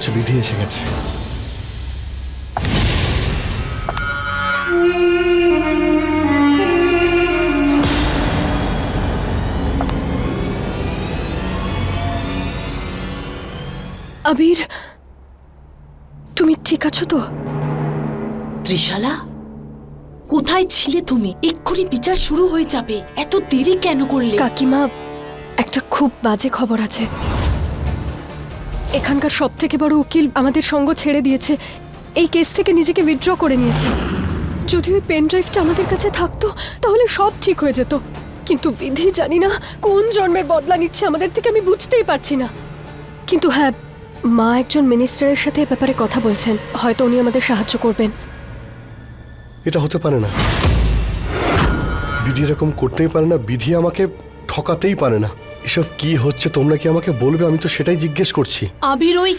হচ্ছে বিধি এসে গেছে। আবির তুমি ঠিক আছো তো? ত্রিশালা কোথায় ছিলে তুমি? এক্ষুনি বিচার শুরু হয়ে যাবে। এত দেরি কেন করলে? কাকিমা একটা খুব বাজে খবর আছে। এখানকার সব থেকে বড় উকিল আমাদের সঙ্গ ছেড়ে দিয়েছে। এই কেস থেকে নিজেকে উইথড্র করে নিয়েছে। যদি ওই পেন ড্রাইভটা আমাদের কাছে থাকতো, তাহলে সব ঠিক হয়ে যেত। কিন্তু বিধি জানি না কোন জন্মের বদলা নিচ্ছে আমাদের থেকে আমি বুঝতেই পারছি না। কিন্তু হ্যাঁ মা একজন মিনিস্টারের সাথে ব্যাপারে কথা বলছেন। হয়তো উনি আমাদের সাহায্য করবেন। এটা হতে পারে না। বিধি এরকম করতেই পারে না। বিধি আমাকে ঠকাতেই পারে না। এসব কি হচ্ছে, তোমরা কি আমাকে বলবে? আমি তো সেটাই জিজ্ঞেস করছি। আবির ওই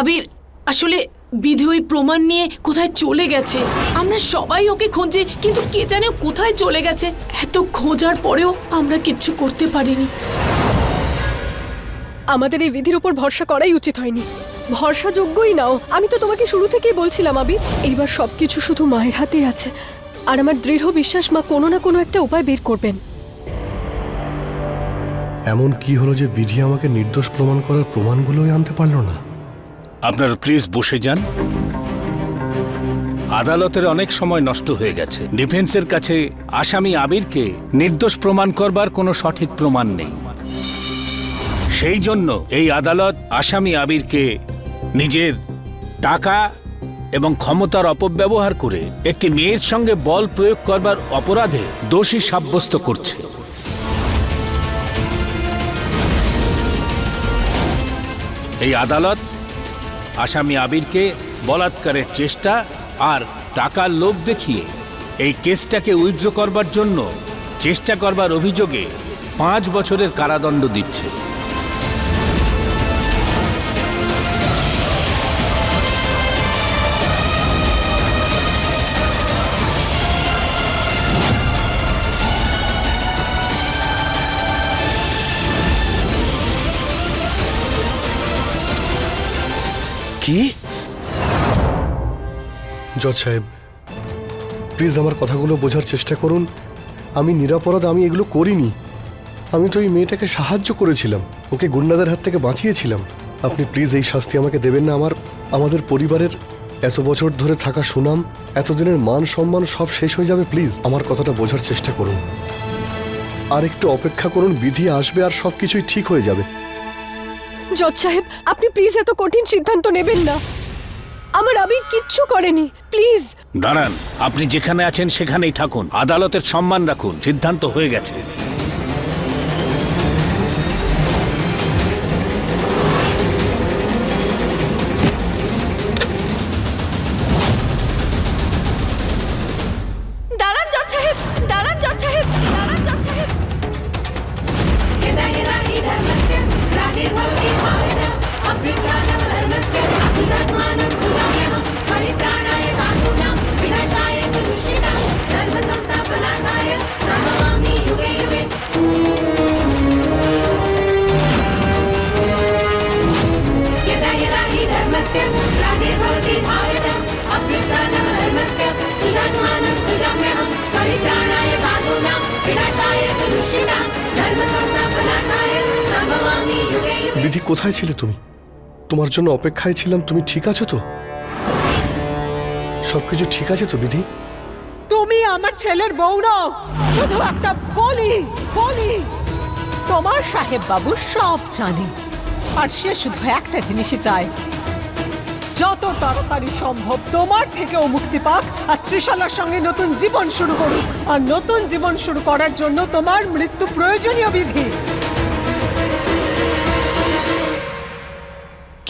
আবির, আসলে বিধি ওই প্রমাণ নিয়ে কোথায় চলে গেছে? আমরা সবাই ওকে খুঁজে কিন্তু কে জানে কোথায় চলে গেছে। এত খোঁজার পরেও আমরা কিচ্ছু করতে পারিনি। আমাদের এই বিধির উপর ভরসা করাই উচিত হয়নি। ভরসাযোগ্যই নাও। আমি তো তোমাকে শুরু থেকেই বলছিলাম আবি। এইবার সবকিছু শুধু মায়ের হাতেই আছে। আর আমার দৃঢ় বিশ্বাস মা কোনো না কোনো একটা উপায় বের করবেন। এমন কি হলো যে বিধি আমাকে নির্দোষ প্রমাণ করার প্রমাণগুলোই আনতে পারল না? আপনারা প্লিজ বসে যান। আদালতের অনেক সময় নষ্ট হয়ে গেছে। ডিফেন্সের কাছে আসামি আবিরকে নির্দোষ প্রমাণ করবার কোনো সঠিক প্রমাণ নেই। সেই জন্য এই আদালত আসামি আবিরকে নিজের টাকা এবং ক্ষমতার অপব্যবহার করে একটি মেয়ের সঙ্গে বল প্রয়োগ করবার অপরাধে দোষী সাব্যস্ত করছে। এই আদালত আসামি আবিরকে বলাৎকারের চেষ্টা আর টাকার লোভ দেখিয়ে এই কেসটাকে উইথড্র করবার জন্য চেষ্টা করবার অভিযোগে পাঁচ বছরের কারাদণ্ড দিচ্ছে। কি? জজ সাহেব, প্লিজ আমার কথাগুলো বোঝার চেষ্টা করুন। আমি নিরাপরাধ, আমি এগুলো করিনি। আমি তো এই মেয়েটাকে সাহায্য করেছিলাম, ওকে গুন্ডাদের হাত থেকে বাঁচিয়েছিলাম। আপনি প্লিজ এই শাস্তি আমাকে দেবেন না, আমার, আমাদের পরিবারের এত বছর ধরে থাকা সুনাম, এতদিনের মান সম্মান সব শেষ হয়ে যাবে, প্লিজ। আমার কথাটা বোঝার চেষ্টা করুন। আর একটু অপেক্ষা করুন, বিধি আসবে আর সব কিছুই ঠিক হয়ে যাবে। জজ সাহেব, আপনি প্লিজ এত কঠিন সিদ্ধান্ত নেবেন না। আমার আবির কিচ্ছু করেনি প্লিজ দাঁড়ান, আপনি যেখানে আছেন সেখানেই থাকুন। আদালতের সম্মান রাখুন, সিদ্ধান্ত হয়ে গেছে। কোথায় ছিলে তুমি? তোমার জন্য অপেক্ষায় ছিলাম, তুমি ঠিক আছো তো? সবকিছু ঠিক আছে তো, বিধি? তুমি আমার ছেলের বউ নও, শুধু একটা বলি বলি। তোমার সাহেব বাবু সব জানে, আর সে শুধু একটা জিনিসই চায়। যত তাড়াতাড়ি সম্ভব তোমার থেকেও মুক্তি পাক, আর ত্রিশালার সঙ্গে নতুন জীবন শুরু করুক। আর নতুন জীবন শুরু করার জন্য তোমার মৃত্যু প্রয়োজনীয়, বিধি।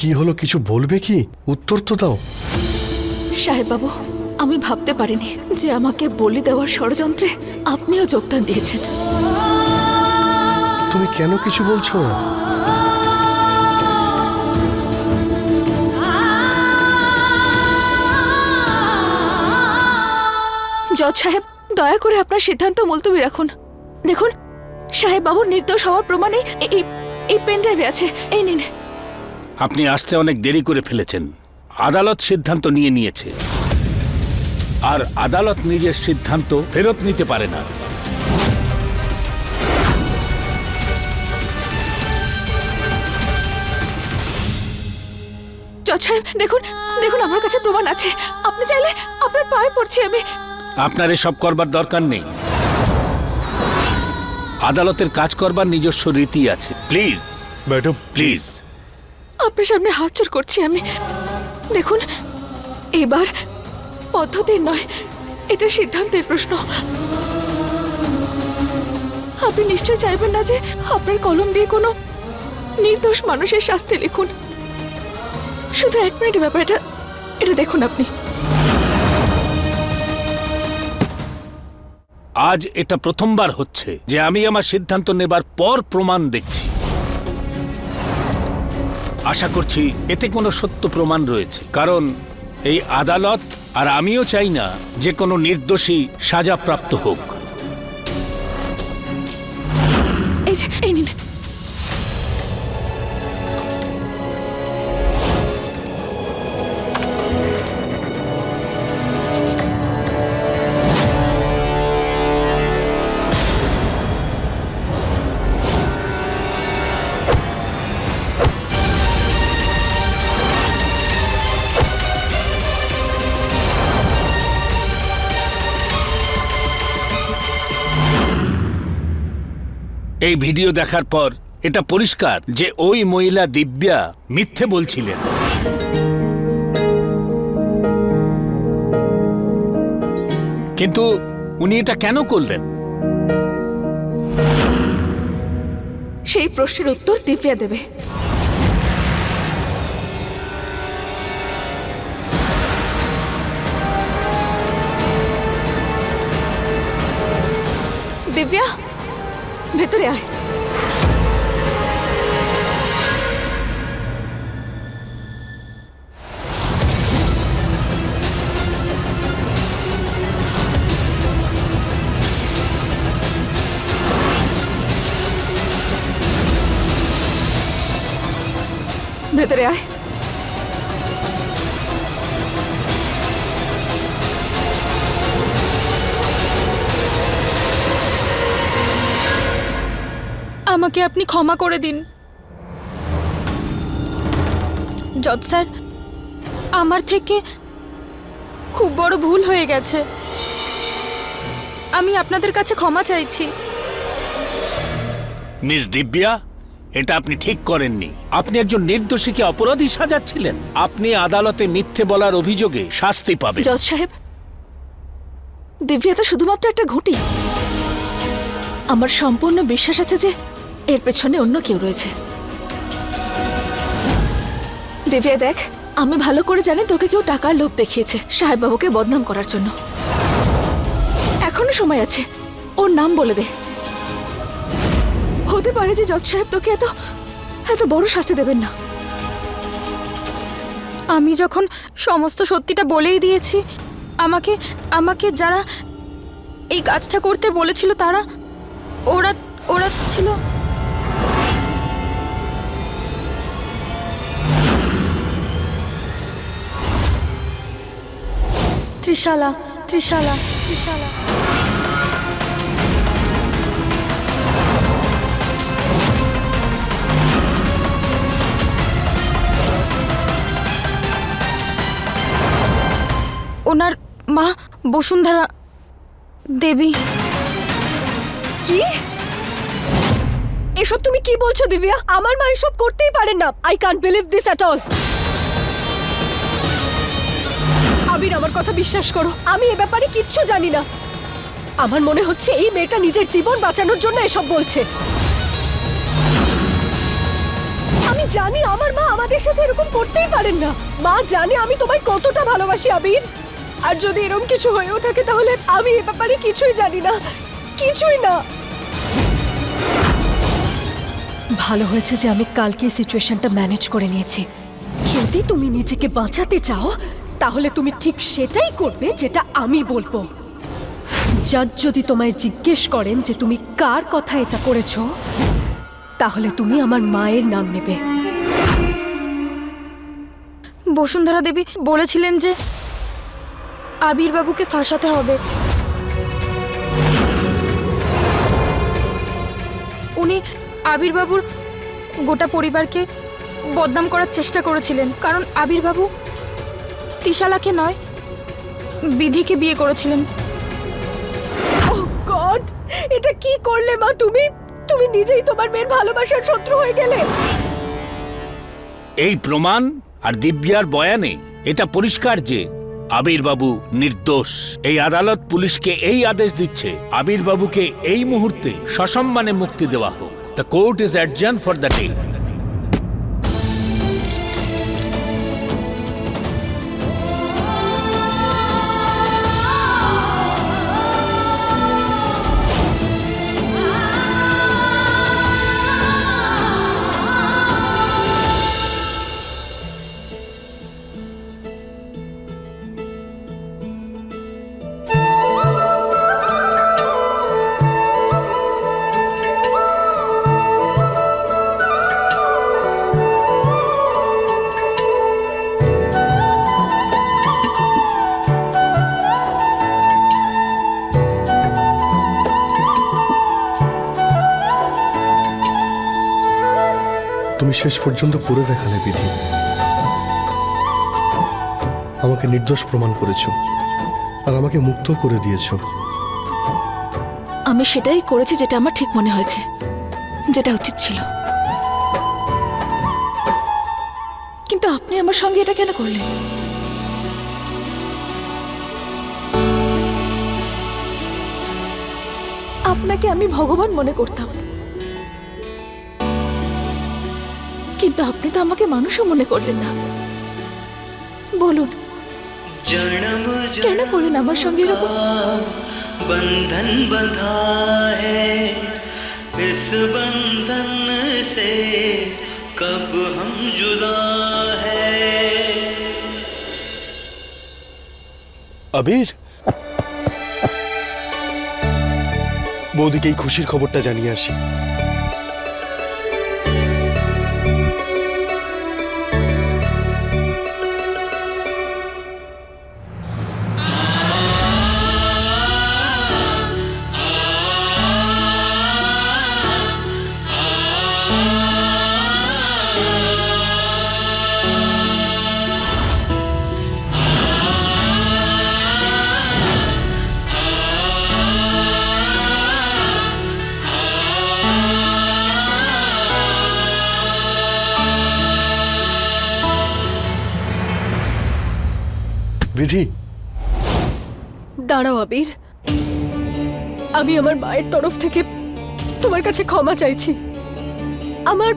কি হলো কিছু বলবে কি? উত্তর তো দাও। সাহেব বাবু আমি ভাবতে পারিনি যে আমাকে বলি দেওয়ার ষড়যন্ত্রে আপনিও যোগদান দিয়েছেন। তুমি কেন কিছু বলছো? জজ সাহেব দয়া করে আপনার সিদ্ধান্ত মুলতবি রাখুন। দেখুন সাহেব বাবুর নির্দোষ হওয়ার প্রমাণে এই এই পেন ড্রাইভে আছে। এই নিন। আপনি আসতে অনেক দেরি করে ফেলেছেন। আদালত সিদ্ধান্ত নিয়ে নিয়েছে। আর আদালত নিজের সিদ্ধান্ত ফেরত নিতে পারে না। দেখুন দেখুন আমার কাছে প্রমাণ আছে। আপনি চাইলে আপনার পায়ে পড়ছি আমি। আপনার এসব করবার দরকার নেই। আদালতের কাজ করবার নিজস্ব রীতি আছে। Please madam please. আপনার সামনে হাত চোর করছি আমি। দেখুন, এবার পদ্ধতির নয়, এটা সিদ্ধান্তের প্রশ্ন। আপনি নিশ্চয় চাইবেন না যে আপনার কলম দিয়ে কোনো নির্দোষ মানুষের শাস্তি লিখুন। শুধু এক মিনিট ব্যাপার, এটা এটা দেখুন আপনি। আজ এটা প্রথমবার হচ্ছে যে আমি আমার সিদ্ধান্ত নেবার পর প্রমাণ দেখছি। আশা করছি এতে কোনো সত্য প্রমাণ রয়েছে। কারণ এই আদালত আর আমিও চাই না যে কোনো নির্দোষী সাজাপ্রাপ্ত হোক। এই নিন। এই ভিডিও দেখার পর এটা পরিষ্কার যে ওই মহিলা দিব্যা মিথ্যে বলছিলেন। কিন্তু উনি এটা কেন করলেন? সেই প্রশ্নের উত্তর দিব্যা দেবে। দিব্যা ভেতরে আয় ভেতরে আয় আমাকে আপনি ক্ষমা করে দিন। জজ স্যার আমার থেকে খুব বড় ভুল হয়ে গেছে। আমি আপনাদের কাছে ক্ষমা চাইছি। মিস দিব্যা এটা আপনি ঠিক করেননি। আপনি একজন নির্দোষীকে অপরাধী সাজাচ্ছিলেন। আপনি আদালতে মিথ্যে বলার অভিযোগে শাস্তি পাবেন। জজ সাহেব দিব্যা তো শুধুমাত্র একটা ঘুঁটি। আমার সম্পূর্ণ বিশ্বাস আছে যে এর পেছনে অন্য কেউ রয়েছে। দিব্যা, দেখ, আমি ভালো করে জানি তোকে কেউ টাকার লোভ দেখিয়েছে সাহেব বাবুকে বদনাম করার জন্য। এখনও সময় আছে, ওর নাম বলে দে। হতে পারে যে জজ সাহেব তোকে এত এত বড় শাস্তি দেবেন না। আমি যখন সমস্ত সত্যিটা বলেই দিয়েছি, আমাকে আমাকে যারা এই কাজটা করতে বলেছিল তারা, ওরা ওরা ছিল ত্রিশালা ত্রিশালা ত্রিশালা। ওনার মা বসুন্ধরা দেবী। কি? এসব তুমি কি বলছো, দিব্যা? আমার মা এসব করতেই পারেন না। I can't believe this at all আমার কথা বিশ্বাস করো, আমি এ ব্যাপারে কিচ্ছু জানি না। আমার মনে হচ্ছে এই মেয়েটা নিজের জীবন বাঁচানোর জন্য এসব বলছে। আমি জানি আমার মা আমাদের সাথে এরকম করতেই পারেন না। মা জানে আমি তোমায় কতটা ভালোবাসি, আবির। আর যদি এরকম কিছু হয়েও থাকে তাহলে আমি এ ব্যাপারে কিছুই জানি না। কিছুই না। ভালো হয়েছে যে আমি কালকে সিচুয়েশনটা ম্যানেজ করে নিয়েছি। যদি তুমি নিজেকে বাঁচাতে চাও তাহলে তুমি ঠিক সেটাই করবে যেটা আমি বলব। জাজ যদি তোমায় জিজ্ঞেস করেন যে তুমি কার কথা এটা করেছ, তাহলে তুমি আমার মায়ের নাম নেবে। বসুন্ধরা দেবী বলেছিলেন যে আবির বাবুকে ফাঁসাতে হবে। উনি আবির বাবুর গোটা পরিবারকে বদনাম করার চেষ্টা করেছিলেন, কারণ আবির বাবু তিশালাকে নয় বিধিকে বিয়ে করেছিলেন। ও গড এটা কি করলে মা তুমি? তুমি নিজেই তোমার মেয়ের ভালোবাসার শত্রু হয়ে গেলে। এই প্রমাণ আর দিব্যার বয়ানে এটা পরিষ্কার যে আবিরবাবু নির্দোষ। এই আদালত পুলিশকে এই আদেশ দিচ্ছে আবিরবাবুকে এই মুহূর্তে সসম্মানে মুক্তি দেওয়া হোক। The court is adjourn for the day শেষ পর্যন্ত করে দেখালে বিধি। আমাকে নির্দোষ প্রমাণ করেছ আর আমাকে মুক্ত করে দিয়েছ। আমি সেটাই করেছি যেটা আমার ঠিক মনে হয়েছে, যেটা উচিত ছিল। কিন্তু আপনি আমার সঙ্গে এটা কেন করলেন? আপনাকে আমি ভগবান মনে করতাম। কিন্তু আপনি তো আমাকে মানুষও মনে করলেন না বলুন কেন করলেন আমার সঙ্গে এরকম बंधन बंधा है इस बंधन से कब हम जुदा है আবির বৌদিকে এই খুশির খবরটা জানিয়ে আসি আমি আমার মায়ের তরফ থেকে তোমার কাছে ক্ষমা চাইছি। আমার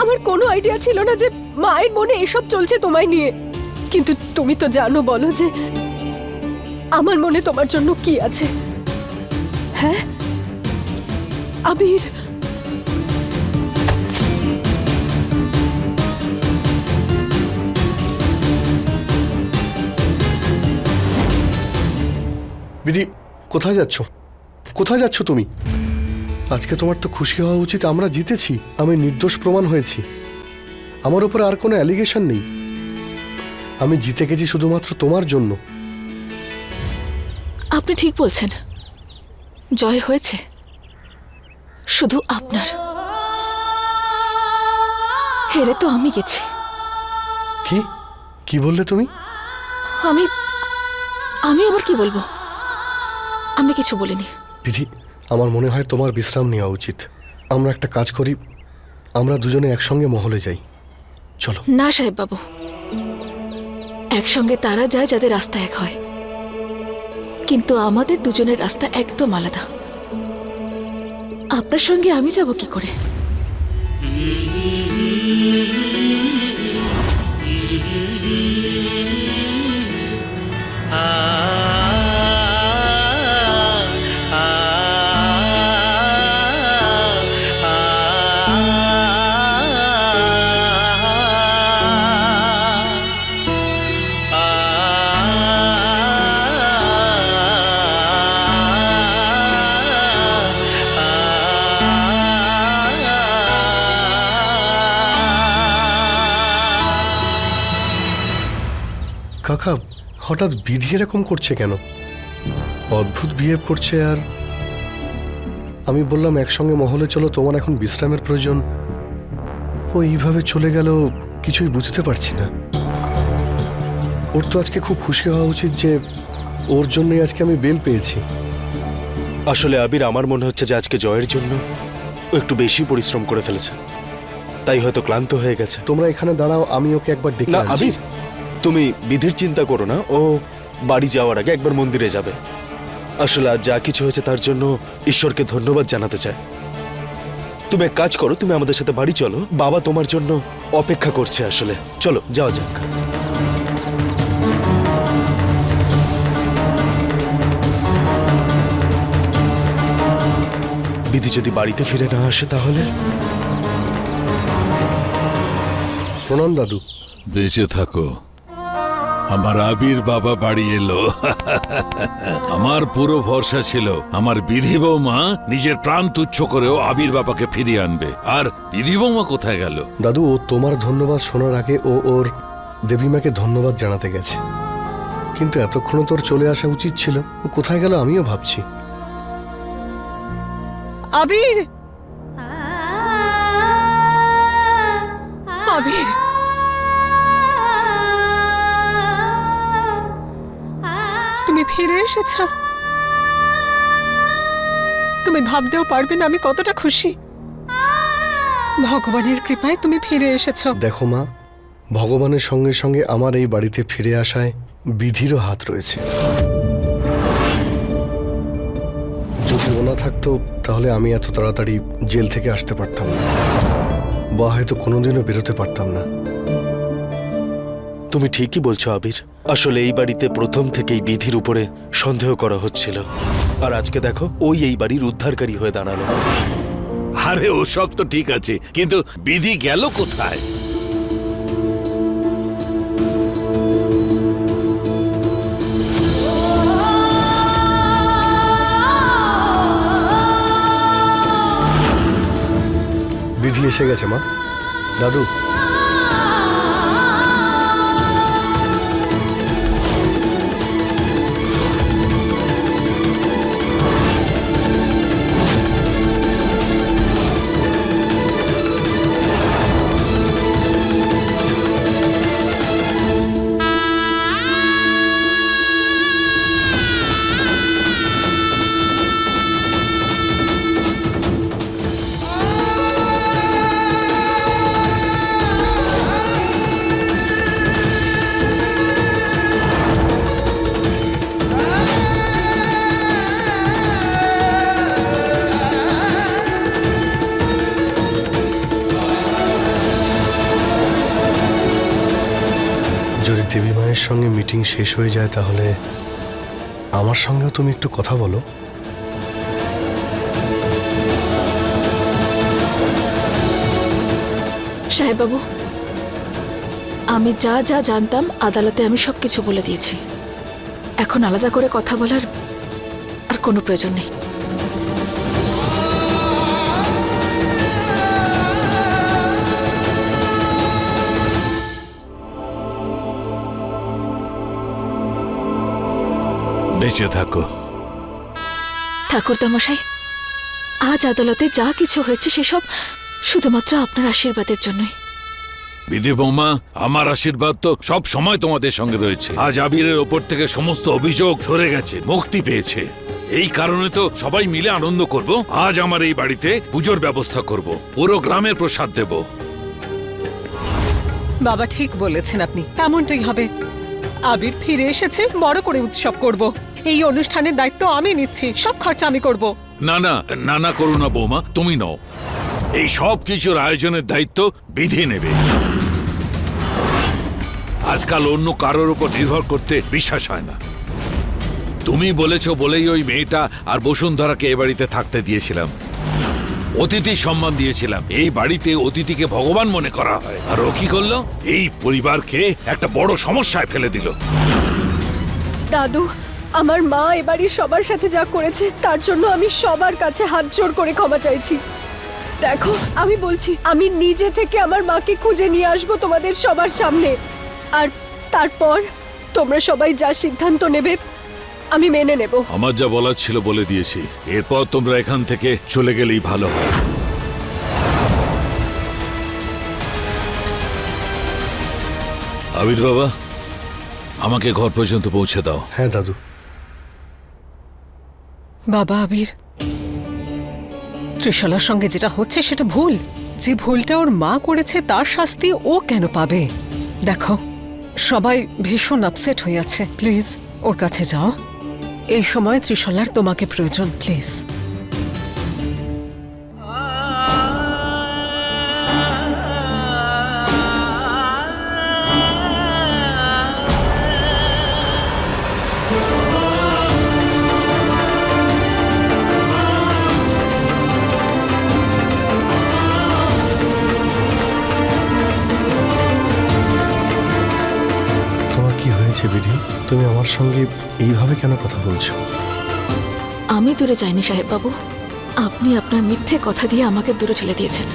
আমার কোনো আইডিয়া ছিল না যে মায়ের মনে এসব চলছে তোমায় নিয়ে। কিন্তু তুমি তো জানো বলো যে আমার মনে তোমার জন্য কি আছে। হ্যাঁ? আবির। কোথায় যাচ্ছ? কোথায় যাচ্ছ তুমি? আজকে তোমার তো খুশি হওয়া উচিত আমরা জিতেছি আমি নির্দোষ প্রমাণ হয়েছি। আমার উপরে আর কোনো অ্যালিগেশন নেই। আমি জিতে গেছি শুধুমাত্র তোমার জন্য। আপনি ঠিক বলছেন। জয় হয়েছে। শুধু আপনার। হেরে তো আমি গেছি। কি? কি বললে তুমি? আমি আমি আবার কি বলব? আমি কিছু বলিনি। বিধি আমার মনে হয় তোমার বিশ্রাম নেওয়া উচিত। আমরা একটা কাজ করি, আমরা দুজনে একসঙ্গে মহলে যাই। চলো। না সাহেব বাবু। একসঙ্গে তারা যায় যাদের রাস্তা এক হয়। কিন্তু আমাদের দুজনের রাস্তা একদম আলাদা। আপনার সঙ্গে আমি যাব কি করে? হঠাৎ বিধি এরকম করছে কেন? অদ্ভুত বিহেভ করছে আর আমি বললাম একসঙ্গে মহলে চলো তোমার এখন বিশ্রামের প্রয়োজন। ও এইভাবে চলে গেল কিছুই বুঝতে পারছি না। ওর তো আজকে খুব খুশি হওয়া উচিত যে ওর জন্যই আজকে আমি বেল পেয়েছি। আসলে আবির আমার মনে হচ্ছে যে আজকে জয়ের জন্য ও একটু বেশি পরিশ্রম করে ফেলেছে। তাই হয়তো ক্লান্ত হয়ে গেছে। তোমরা এখানে দাঁড়াও আমি ওকে একবার ডেকে আবির! তুমি বিধির চিন্তা করো না ও বাড়ি যাওয়ার আগে একবার মন্দিরে যাবে। আসলে আজ যা কিছু হয়েছে তার জন্য ঈশ্বরকে ধন্যবাদ জানাতে চায় তুমি এক কাজ করো তুমি আমাদের সাথে বাড়ি চলো বাবা তোমার জন্য অপেক্ষা করছে আসলে। চলো যাওয়া যাক। বিধি যদি বাড়িতে ফিরে না আসে তাহলে? প্রণাম দাদু। বেঁচে থাকো। আমার আবির বাবা বাড়ি এলো। আমার পুরো ভরসা ছিল আমার বিধি বৌমা নিজের প্রাণ তুচ্ছ করেও আবির বাবাকে ফিরিয়ে আনবে। আর বিধি বৌমা কোথায় গেল? দাদু ও তোমার ধন্যবাদ শোনার আগে ও ওর দেবীমাকে ধন্যবাদ জানাতে গেছে। কিন্তু এতক্ষণ তোর চলে আসা উচিত ছিল। ও কোথায় গেল আমিও ভাবছি। আবির! আবির! ফিরে এসেছ। তুমি ভাবতেও পারবে না আমি কতটা খুশি। ভগবানের কৃপায় তুমি ফিরে এসেছ। দেখো মা, ভগবানের সঙ্গে সঙ্গে আমার এই বাড়িতে ফিরে আসায় বিধিরও হাত রয়েছে। যদি ও না থাকতো, তাহলে আমি এত তাড়াতাড়ি জেল থেকে আসতে পারতাম না। বা হয়তো কোনোদিনও বেরোতে পারতাম না। তুমি ঠিকই বলছো আবির। আসলে এই বাড়িতে প্রথম থেকেই বিধির উপরে সন্দেহ করা হচ্ছিল। আর আজকে দেখো ওই এই বাড়ির উদ্ধারকারী হয়ে দাঁড়াল। আরে ওসব তো ঠিক আছে কিন্তু বিধি গেল কোথায়? বিধি এসে গেছে মা। দাদু সঙ্গে মিটিং শেষ হয়ে যায় তাহলে আমার সঙ্গেও তুমি একটু কথা বলো। সাহেববাবু, আমি যা যা জানতাম আদালতে আমি সব কিছু বলে দিয়েছি। এখন আলাদা করে কথা বলার আর কোনো প্রয়োজন নেই। বেঁচে থাকো। ঠাকুরদামশাই আজ আদালতে যা কিছু হয়েছে সেসব শুধুমাত্র আপনার আশীর্বাদের জন্যই। বিধি বৌমা আমার আশীর্বাদ তো সব সময় তোমাদের সঙ্গে রয়েছে। আজ আবিরের ওপর থেকে সমস্ত অভিযোগ সরে গেছে মুক্তি পেয়েছে। এই কারণে তো সবাই মিলে আনন্দ করব। আজ আমার এই বাড়িতে পুজোর ব্যবস্থা করব পুরো গ্রামের প্রসাদ দেব। বাবা ঠিক বলেছেন আপনি তেমনটাই হবে। আবির ফিরে এসেছে বড় করে উৎসব করব। এই অনুষ্ঠানের দায়িত্ব আমি নিচ্ছি। সব খরচা আমি করব। না না না না করো না বৌমা তুমি নও। এই সব কিছুর আয়োজনের দায়িত্ব বিধি নেবে। আজকাল অন্য কারোর উপর নির্ভর করতে বিশ্বাস হয় না। তুমি বলেছ বলেই ওই মেয়েটা আর বসুন্ধরাকে এ বাড়িতে থাকতে দিয়েছিলাম। অতিথি সম্মান দিয়েছিলাম। এই বাড়িতে অতিথিকে ভগবান মনে করা হয়। আর ও কি করল? এই পরিবারকে একটা বড় সমস্যায় ফেলে দিল। দাদু আমার মা এবারই সবার সাথে যা করেছে তার জন্য আমি সবার কাছে হাত জোর করে ক্ষমা চাইছি। দেখো আমি বলছি আমি নিজে থেকে আমার মাকে খুঁজে নিয়ে আসব তোমাদের সবার সামনে। আর তারপর তোমরা সবাই যা সিদ্ধান্ত নেবে আমি মেনে নেব। আমার যা বলার ছিল বলে দিয়েছি। এরপর তোমরা এখান থেকে চলে গেলেই ভালো হয়। আবির বাবা আমাকে ঘর পর্যন্ত পৌঁছে দাও। হ্যাঁ দাদু। বাবা আবির, ত্রিশালার সঙ্গে যেটা হচ্ছে সেটা ভুল। যে ভুলটা ওর মা করেছে তার শাস্তি ও কেন পাবে? দেখো, সবাই ভীষণ আপসেট হয়ে আছে। প্লিজ, ওর কাছে যাও। এই সময় ত্রিশলার তোমাকে প্রয়োজন, প্লিজ। আমার সঙ্গে এইভাবে কেন কথা বলছো? আমি দূরে যাইনি সাহেব বাবু আপনি আপনার মিথ্যে কথা দিয়ে আমাকে দূরে ঠেলে দিয়েছেন।